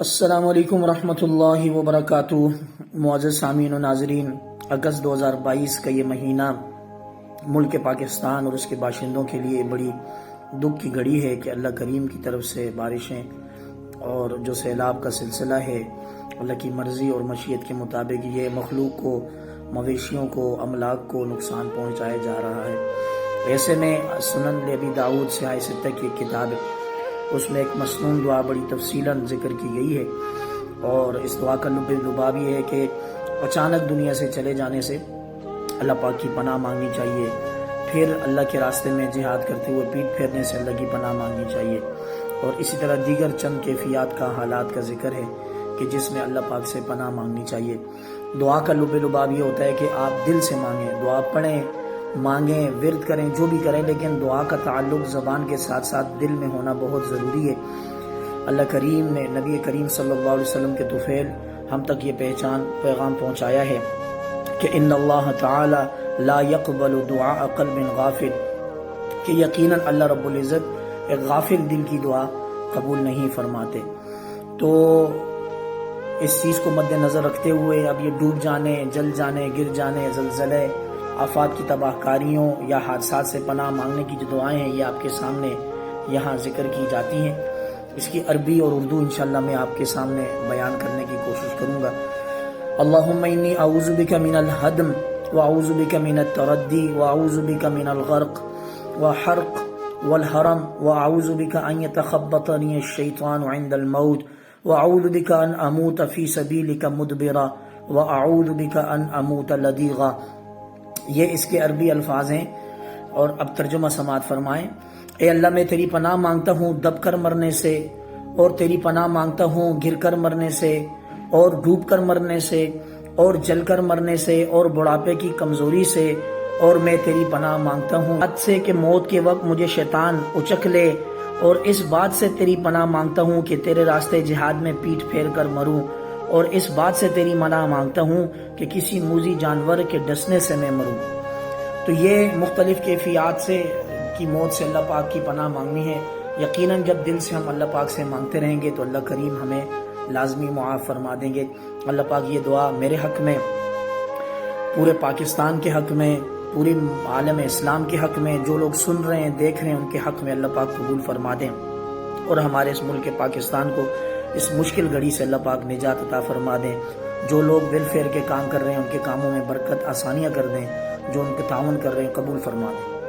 السلام علیکم ورحمۃ اللہ وبرکاتہ، معزز سامعین و ناظرین، اگست دو ہزار بائیس کا یہ مہینہ ملک پاکستان اور اس کے باشندوں کے لیے بڑی دکھ کی گھڑی ہے کہ اللہ کریم کی طرف سے بارشیں اور جو سیلاب کا سلسلہ ہے، اللہ کی مرضی اور مشیت کے مطابق یہ مخلوق کو، مویشیوں کو، املاک کو نقصان پہنچایا جا رہا ہے۔ ایسے میں سنن نبی داود سے آئے ستہ کی ایک کتاب ہے اس میں ایک مصنون دعا بڑی تفصیلا ذکر کی گئی ہے۔ اور اس دعا کا لب لباب یہ ہے کہ اچانک دنیا سے چلے جانے سے اللہ پاک کی پناہ مانگنی چاہیے۔ پھر اللہ کے راستے میں جہاد کرتے ہوئے پیٹ پھیرنے سے اللہ کی پناہ مانگنی چاہیے۔ اور اسی طرح دیگر چند کیفیات کا حالات کا ذکر ہے کہ جس میں اللہ پاک سے پناہ مانگنی چاہیے۔ دعا کا لب لباب یہ ہوتا ہے کہ آپ دل سے مانگیں، دعا پڑھیں مانگیں، ورد کریں، جو بھی کریں، لیکن دعا کا تعلق زبان کے ساتھ ساتھ دل میں ہونا بہت ضروری ہے۔ اللہ کریم نے نبی کریم صلی اللہ علیہ وسلم کے توفیل ہم تک یہ پہچان، پیغام پہنچایا ہے کہ ان اللہ تعالی لا يقبل دعاء قلب غافل۔ کہ یقیناً اللہ رب العزت ایک غافل دل کی دعا قبول نہیں فرماتے۔ تو اس چیز کو مد نظر رکھتے ہوئے اب یہ ڈوب جانے، جل جانے، گر جانے، زلزلے آفات کی تباہ کاریوں یا حادثات سے پناہ مانگنے کی جو دعائیں ہیں، یہ آپ کے سامنے یہاں ذکر کی جاتی ہیں۔ اس کی عربی اور اردو انشاءاللہ میں آپ کے سامنے بیان کرنے کی کوشش کروں گا۔ اللہم انی اعوذ بک من الہدم واعوذ بک من التردی واعوذ بک من الغرق وحرق والحرم واعوذ بک ان يتخبطنی الشیطان عند الموت واعوذ بک ان اموت فی سبیلک مدبرا واعوذ بک ان اموت لدیغا۔ یہ اس کے عربی الفاظ ہیں اور اب ترجمہ سماعت فرمائیں۔ اے اللہ، میں تیری پناہ مانگتا ہوں دب کر مرنے سے، اور تیری پناہ مانگتا ہوں گر کر مرنے سے، اور ڈوب کر مرنے سے، اور جل کر مرنے سے، اور بڑھاپے کی کمزوری سے، اور میں تیری پناہ مانگتا ہوں۔ حد سے کہ موت کے وقت مجھے شیطان اچک لے، اور اس بات سے تیری پناہ مانگتا ہوں کہ تیرے راستے جہاد میں پیٹ پھیر کر مروں۔ اور اس بات سے تیری منع مانگتا ہوں کہ کسی موزی جانور کے ڈسنے سے میں مروں۔ تو یہ مختلف کیفیات سے کی موت سے اللہ پاک کی پناہ مانگنی ہے۔ یقیناً جب دل سے ہم اللہ پاک سے مانگتے رہیں گے تو اللہ کریم ہمیں لازمی معاف فرما دیں گے۔ اللہ پاک یہ دعا میرے حق میں، پورے پاکستان کے حق میں، پوری عالم اسلام کے حق میں، جو لوگ سن رہے ہیں، دیکھ رہے ہیں، ان کے حق میں اللہ پاک قبول فرما دیں۔ اور ہمارے اس ملک پاکستان کو اس مشکل گھڑی سے اللہ پاک نجات عطا فرما دیں۔ جو لوگ ویلفیئر کے کام کر رہے ہیں، ان کے کاموں میں برکت آسانیاں کر دیں۔ جو ان کے تعاون کر رہے ہیں، قبول فرما دیں۔